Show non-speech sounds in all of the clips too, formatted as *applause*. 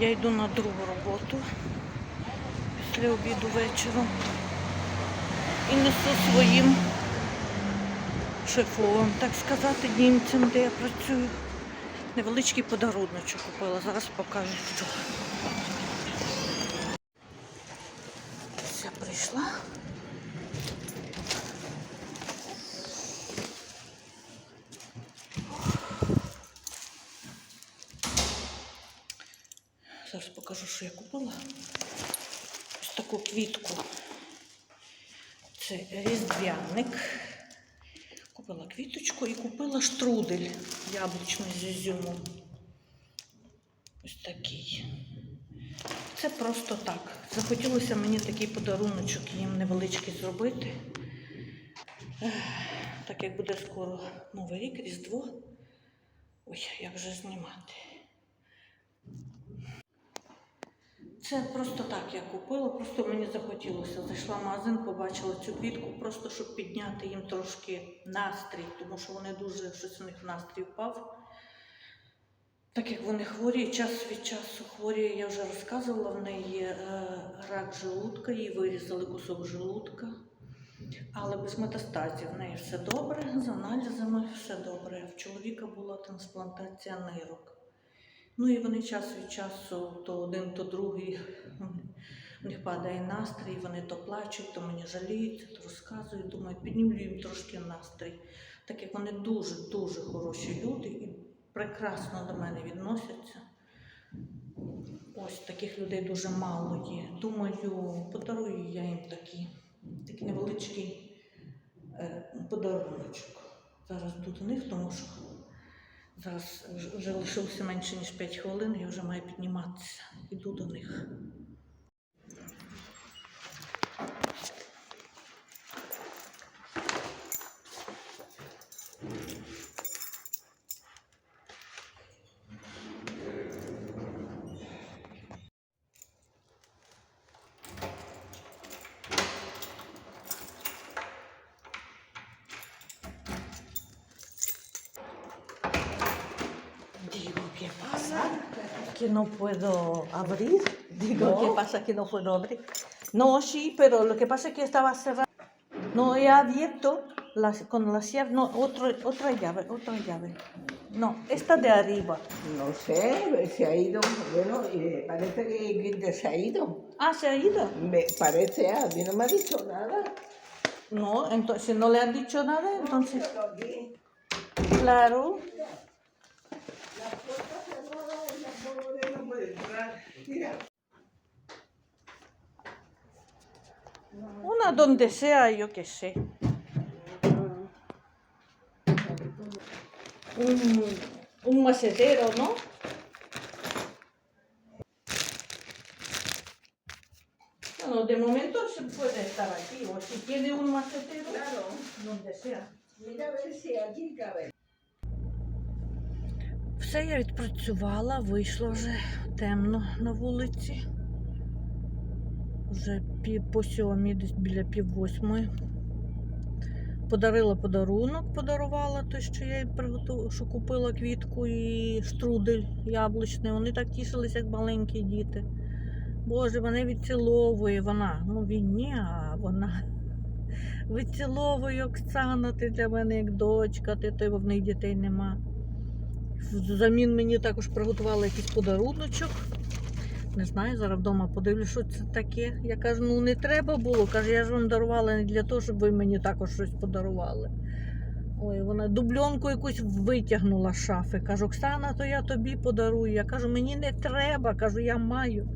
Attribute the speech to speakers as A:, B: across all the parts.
A: Я йду на другу роботу після обіду вечором і несу своїм шефовим, так сказати, німцям, де я працюю. Невеличкий подаруночок купила. Зараз покажу, що. Я прийшла. Зараз покажу, що я купила. Ось таку квітку. Це різдвяник. Купила квіточку і купила штрудель яблучний з ізюмом. Ось такий. Це просто так. Захотілося мені такий подаруночок їм невеличкий зробити. Так як буде скоро Новий рік, Різдво. Ой, як же знімати. Це просто так я купила, просто мені захотілося. Зайшла в магазин, побачила цю квітку, просто щоб підняти їм трошки настрій, тому що вони дуже щось у них настрій впав. Так як вони хворі, час від часу хворі, я вже розказувала, в неї є е, рак желудка, їй вирізали кусок желудка, але без метастазів. В неї все добре, з аналізами все добре. В чоловіка була трансплантація нирок. Ну і вони час від часу, то один, то другий, у них падає настрій, вони то плачуть, то мені жаліються, то розказують, думають, піднімлю їм трошки настрій. Так як вони дуже-дуже хороші люди і прекрасно до мене відносяться. Ось таких людей дуже мало є. Думаю, подарую я їм такі, такий невеличкий е, подаруночок. Зараз тут у них, тому що Зараз вже- лишилося менше ніж 5 хвилин, я вже маю підніматися. Іду до них. Que no puedo abrir. Digo,
B: No.
A: ¿qué pasa que no puedo abrir? No, sí, pero lo que pasa es que estaba cerrado. No he abierto las, con la llave, no, otro, otra llave, otra llave. No, esta de arriba.
B: No sé, se ha ido. Bueno, parece que se ha ido.
A: Ah, se ha ido.
B: Me parece, a mí no me ha dicho nada.
A: No, entonces si no le han dicho nada, entonces, claro.
B: la puerta cerrada y la pobre no puede entrar. Mira.
A: Una donde sea, yo qué sé. Un, un macetero, ¿no? Bueno, de momento se puede estar aquí, o si tiene un macetero,
B: Claro.
A: donde sea.
B: Mira a ver si aquí cabe.
A: Все я відпрацювала, вийшла вже темно на вулиці. Вже пів по сьомій, десь біля пів восьмої. Подарила подарунок, подарувала той, що я їй приготувала, що купила квітку і штрудель яблучний. Вони так тішилися, як маленькі діти. Боже, мене відціловує вона. Ну він ні, а вона *laughs* відціловує Оксана, ти для мене як дочка, ти ти, в них дітей нема. Взамін мені також приготували якийсь подаруночок. Не знаю, зараз вдома подивлюсь, що це таке. Я кажу, ну не треба було. Каже, я ж вам дарувала не для того, щоб ви мені також щось подарували. Ой, вона дубльонку якусь витягнула з шафи. Кажу, Оксана, то я тобі подарую. Я кажу, мені не треба. Кажу, я маю.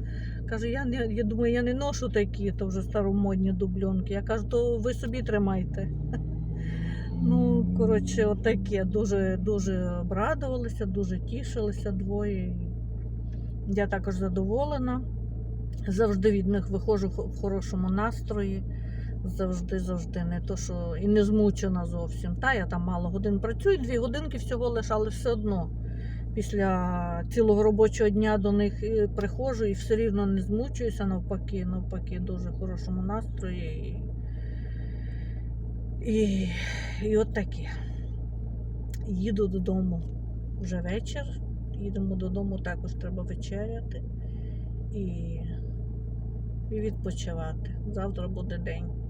A: Кажу, я не я думаю, я не ношу такі, то вже старомодні дубльонки. Я кажу, то ви собі тримайте. Ну, коротше, отаке. Дуже дуже обрадувалися, дуже тішилися двоє. Я також задоволена. Завжди від них виходжу в хорошому настрої. Завжди, завжди. Не то, що і не змучена зовсім. Та я там мало годин працюю, дві годинки всього лише, але все одно. Після цілого робочого дня до них е, приходжу і все рівно не змучуюся, навпаки, навпаки, дуже хорошому настрої. І, і, от таке. Їду додому вже вечір. Їдемо додому, також треба вечеряти. і, і відпочивати. Завтра буде день.